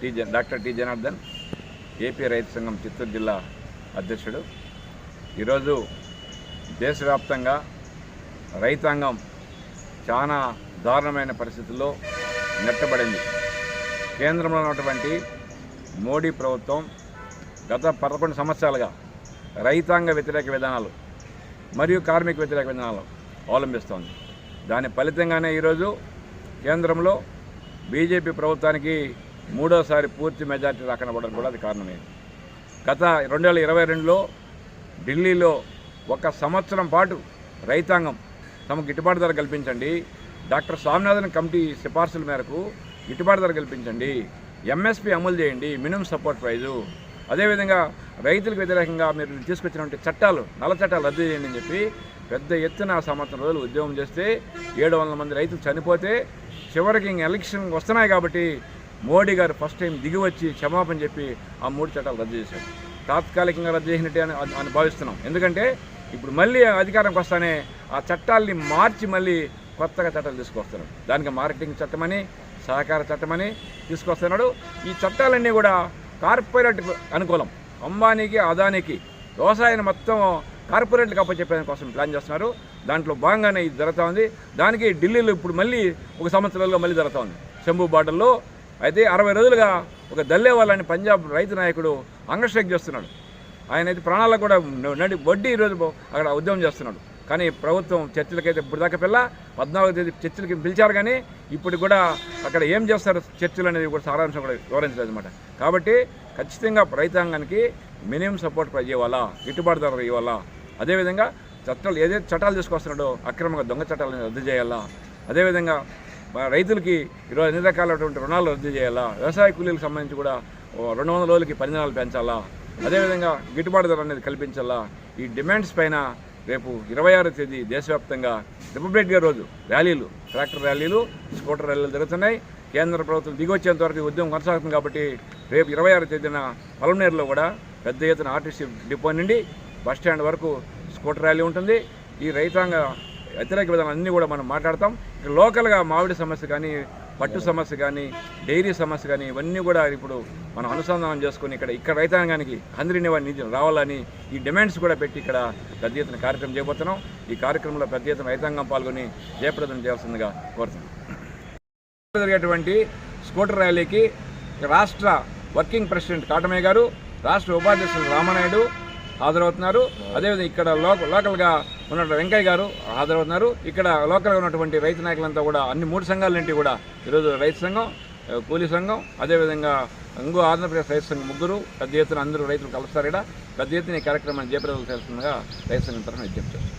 T doctor T Janardhan AP రైతు సంఘం చిత్తూరు జిల్లా అధ్యక్షుడు. ఈరోజు దేశవ్యాప్తంగా రైతాంగం చాలా దారుణమైన పరిస్థితుల్లో నెట్టబడింది. కేంద్రంలో ఉన్నటువంటి మోడీ ప్రభుత్వం గత పదకొండు సంవత్సరాలుగా రైతాంగ వ్యతిరేక విధానాలు మరియు కార్మిక వ్యతిరేక విధానాలు అవలంబిస్తోంది. దాని ఫలితంగానే ఈరోజు కేంద్రంలో బీజేపీ ప్రభుత్వానికి మూడోసారి పూర్తి మెజార్టీ రాకనబడడం కూడా అది కారణమైంది గత రెండు వేల ఇరవై రెండులో ఢిల్లీలో ఒక సంవత్సరం పాటు రైతాంగం తమకు గిట్టుబాటు ధర కల్పించండి. డాక్టర్ స్వామినాథన్ కమిటీ సిఫార్సుల మేరకు గిట్టుబాటు ధర కల్పించండి. ఎంఎస్పి అమలు చేయండి. Minimum support price. అదేవిధంగా రైతులకు వ్యతిరేకంగా మీరు తీసుకొచ్చినటువంటి చట్టాలు నల్ల చట్టాలు రద్దు చేయండి అని చెప్పి పెద్ద ఎత్తున ఆ సంవత్సరం రోజులు ఉద్యోగం చేస్తే ఏడు వందల మంది రైతులు చనిపోతే చివరికి ఇంక ఎలక్షన్ వస్తున్నాయి కాబట్టి మోడీ గారు ఫస్ట్ టైం దిగి వచ్చి క్షమాపణ చెప్పి ఆ మూడు చట్టాలు రద్దు చేశారు. తాత్కాలికంగా రద్దు చేసినట్టే అని అని భావిస్తున్నాం. ఎందుకంటే ఇప్పుడు మళ్ళీ అధికారంకి వస్తానే ఆ చట్టాల్ని మార్చి మళ్ళీ కొత్తగా చట్టాలు తీసుకొస్తున్నాడు దానికి మార్కెటింగ్ చట్టమని సహకార చట్టమని తీసుకొస్తున్నాడు. ఈ చట్టాలన్నీ కూడా కార్పొరేట్ అనుకూలం. అంబానీకి అదానికి వ్యవసాయాన్ని మొత్తం కార్పొరేట్లకు అప్పచెప్పేదాని కోసం ప్లాన్ చేస్తున్నారు. దాంట్లో భాగంగానే ఇది జరుగుతూ ఉంది. దానికి ఢిల్లీలో ఇప్పుడు మళ్ళీ ఒక సంవత్సరాలుగా మళ్ళీ జరుగుతూ ఉంది. శంభు బాటల్లో అయితే అరవై రోజులుగా ఒక దల్లే వాళ్ళని పంజాబ్ రైతు నాయకుడు అంగస్ట్రైక్ చేస్తున్నాడు. ఆయన అయితే ప్రాణాలకు కూడా నడి వడ్డీ ఈరోజు అక్కడ ఉద్యమం చేస్తున్నాడు. కానీ ప్రభుత్వం చర్చలకైతే ఇప్పుడు దాకా పిల్ల పద్నాలుగు తేదీ చర్చలకి పిలిచారు కానీ ఇప్పుడు కూడా అక్కడ ఏం చేస్తారు చర్చలు అనేది కూడా సారాంశం కూడా వివరించలేదు అనమాట కాబట్టి ఖచ్చితంగా రైతాంగానికి మినిమం సపోర్ట్ ప్రైజ్ ఇవ్వాలా గిట్టుబాటు ధర ఇవ్వాలా. అదేవిధంగా చట్టాలు ఏదైతే చట్టాలు తీసుకొస్తున్నాడో అక్రమంగా దొంగ చట్టాలను రద్దు చేయాలా. అదేవిధంగా రైతులకి ఈరోజు అన్ని రకాలైనటువంటి రుణాలు రద్దు చేయాలా? వ్యవసాయ కూలీలకు సంబంధించి కూడా ఓ రెండు వందల రోజులకి పరిణామాలు పెంచాలా? అదేవిధంగా గిట్టుబాటు ధర అనేది కల్పించాలా? ఈ డిమాండ్స్ పైన రేపు ఇరవై ఆరో తేదీ దేశవ్యాప్తంగా రిపబ్లిక్ డే రోజు ర్యాలీలు ట్రాక్టర్ ర్యాలీలు స్కూటర్ ర్యాలీలు జరుగుతున్నాయి. కేంద్ర ప్రభుత్వం దిగొచ్చేంత వరకు ఉద్యమం కొనసాగుతుంది కాబట్టి రేపు ఇరవై ఆరో తేదీన పలమనేరులో కూడా పెద్ద ఎత్తున ఆర్టీసీ డిపో నుండి బస్ స్టాండ్ వరకు స్కూటర్ ర్యాలీ ఉంటుంది. ఈ రైతాంగ వ్యతిరేక విధానం అన్నీ కూడా మనం మాట్లాడతాం. ఇక లోకల్గా మామిడి సమస్య కానీ పట్టు సమస్య కానీ డైరీ సమస్య కానీ ఇవన్నీ కూడా ఇప్పుడు మనం అనుసంధానం చేసుకొని ఇక్కడ ఇక్కడ రైతాంగానికి అందరిని వారి నిధి రావాలని ఈ డిమాండ్స్ కూడా పెట్టి ఇక్కడ పెద్ద ఎత్తున కార్యక్రమం చేయబోతున్నాం. ఈ కార్యక్రమంలో పెద్ద ఎత్తున రైతాంగం పాల్గొని జయప్రదం చేయాల్సిందిగా కోరుతున్నాం. జరిగేటువంటి స్కూటర్ ర్యాలీకి రాష్ట్ర వర్కింగ్ ప్రెసిడెంట్ కాటమయ్య గారు రాష్ట్ర ఉపాధ్యక్షులు రామనాయుడు హాజరవుతున్నారు. అదేవిధంగా ఇక్కడ లోక లోకల్గా ఉన్న వెంకయ్య గారు హాజరవుతున్నారు. ఇక్కడ లోకల్గా ఉన్నటువంటి రైతు నాయకులంతా కూడా అన్ని మూడు సంఘాల నుండి కూడా ఈరోజు రైతు సంఘం కూలీ సంఘం అదేవిధంగా ఇంకో ఆంధ్రప్రదేశ్ రైతు సంఘం ముగ్గురు పెద్ద ఎత్తున అందరూ రైతులు కలుస్తారు ఇక్కడ. పెద్ద ఎత్తున ఈ కార్యక్రమాన్ని జయప్రదలు రైతు సంఘం తరఫున విజ్ఞప్తి చేస్తారు